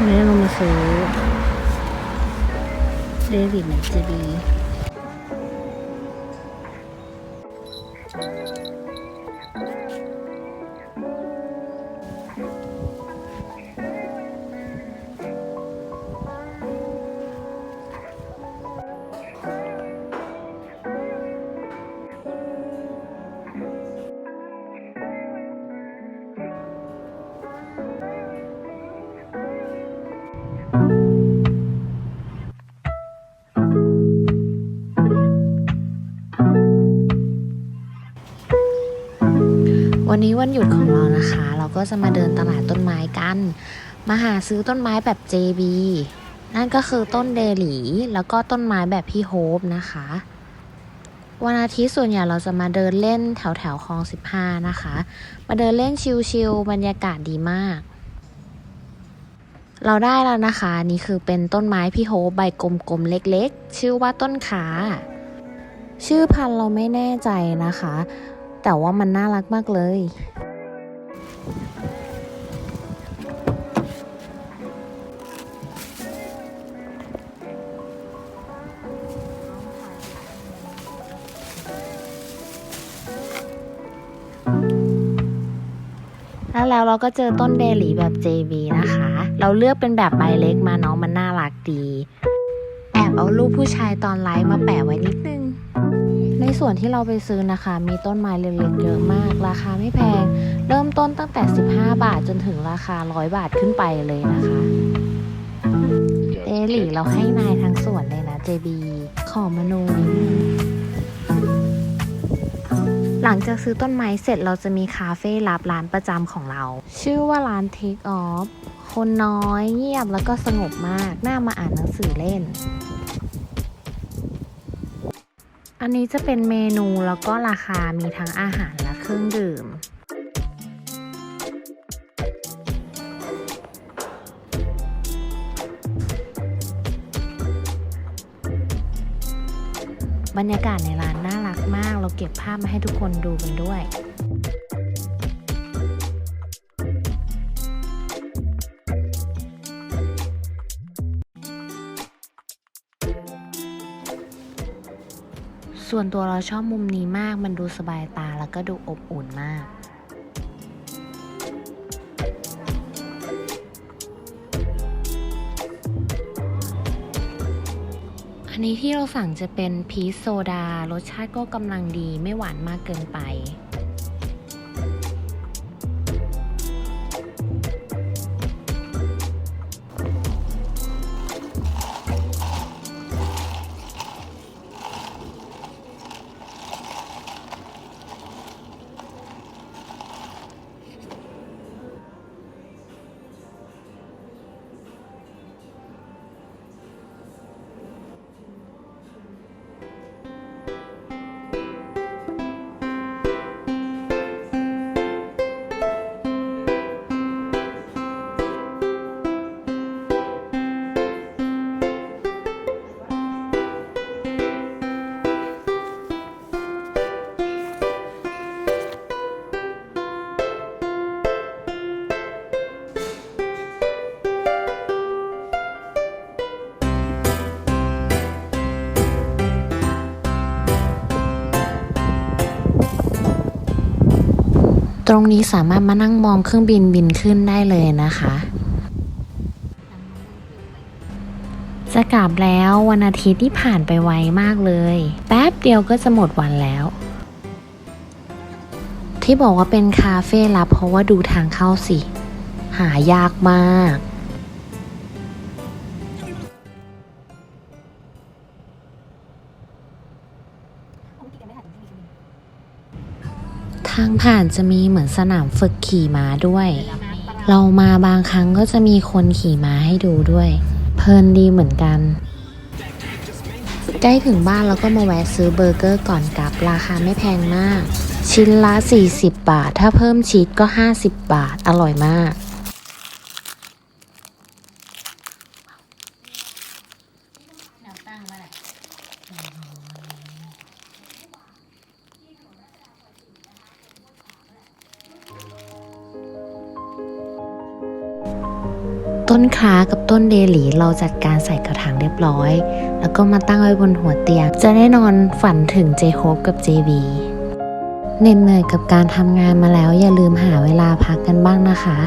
วันนี้เรามาซื้อเดวิดแมจีบี วันนี้วันหยุดของเรานะคะ เราก็จะมาเดินตลาดต้นไม้กัน มาหาซื้อต้นไม้แบบ JB นั่นก็คือต้นเดลีแล้วก็ต้นไม้แบบพี่โฮปนะคะ วันอาทิตย์ส่วนใหญ่เราจะมาเดินเล่นแถวแถวคลอง15 นะคะ มาเดินเล่นชิลๆบรรยากาศดีมาก เราได้แล้วนะคะ นี่คือเป็นต้นไม้พี่โฮปใบกลมๆเล็กๆ ชื่อว่าต้นขา ชื่อพันธุ์เราไม่แน่ใจนะคะ แต่ว่ามันน่ารักมากเลยแล้วแล้วเราก็เจอต้นเดลีแบบ JV นะคะ เราเลือกเป็นแบบใบเล็กมาเนาะมันน่ารักดี อบเอารูปผู้ชายตอนไลฟ์มาแปะไว้นิดนึง ในส่วนที่เราไปซื้อนะคะ มีต้นไม้เล็กๆเยอะมาก ราคาไม่แพง เริ่มต้นตั้งแต่ 15 บาทจนถึงราคา 100 บาทขึ้นไปเลยนะคะเดหลีเราให้นายทั้งส่วนเลยนะ JB ขอมนูหลังจากซื้อต้นไม้เสร็จเราจะมีคาเฟ่รับร้านประจำของเรา ชื่อว่าร้าน Take Off คนน้อยเงียบแล้วก็สงบมากน่ามาอ่านหนังสือเล่น อันนี้จะเป็นเมนูแล้วก็ราคามีทั้งอาหารและเครื่องดื่มบรรยากาศในร้านน่ารักมาก เราเก็บภาพมาให้ทุกคนดูกันด้วย ส่วนตัวเราชอบมุมนี้มาก มันดูสบายตาแล้วก็ดูอบอุ่นมาก อันนี้ที่เราสั่งจะเป็นพีซโซดารสชาติก็กำลังดีไม่หวานมากเกินไป ตรงนี้สามารถมานั่งมองเครื่องบินบินขึ้นได้เลยนะคะ จะกลับแล้ววันอาทิตย์ที่ผ่านไปไวมากเลย แป๊บเดียวก็จะหมดวันแล้ว ที่บอกว่าเป็นคาเฟ่ลับเพราะว่าดูทางเข้าสิ หายากมากางผ่านจะมีเหมือนสนามฝึกขี่ม้าด้วย เรามาบางครั้งก็จะมีคนขี่ม้าให้ดูด้วย เพลินดีเหมือนกัน ใกล้ถึงบ้านเราก็มาแวะซื้อเบอร์เกอร์ก่อนกลับราคาไม่แพงมาก ชิ้นละ 40 บาท ถ้าเพิ่มชีสก็ 50 บาท อร่อยมากต้น คล้ากับต้นเดหลีเราจัดการใส่กระถางเรียบร้อย แล้วก็มาตั้งไว้บนหัวเตียง จะได้นอนฝันถึงเจโคบกับเจบีเหนื่อยกับการทำงานมาแล้วอย่าลืมหาเวลาพักกันบ้างนะคะ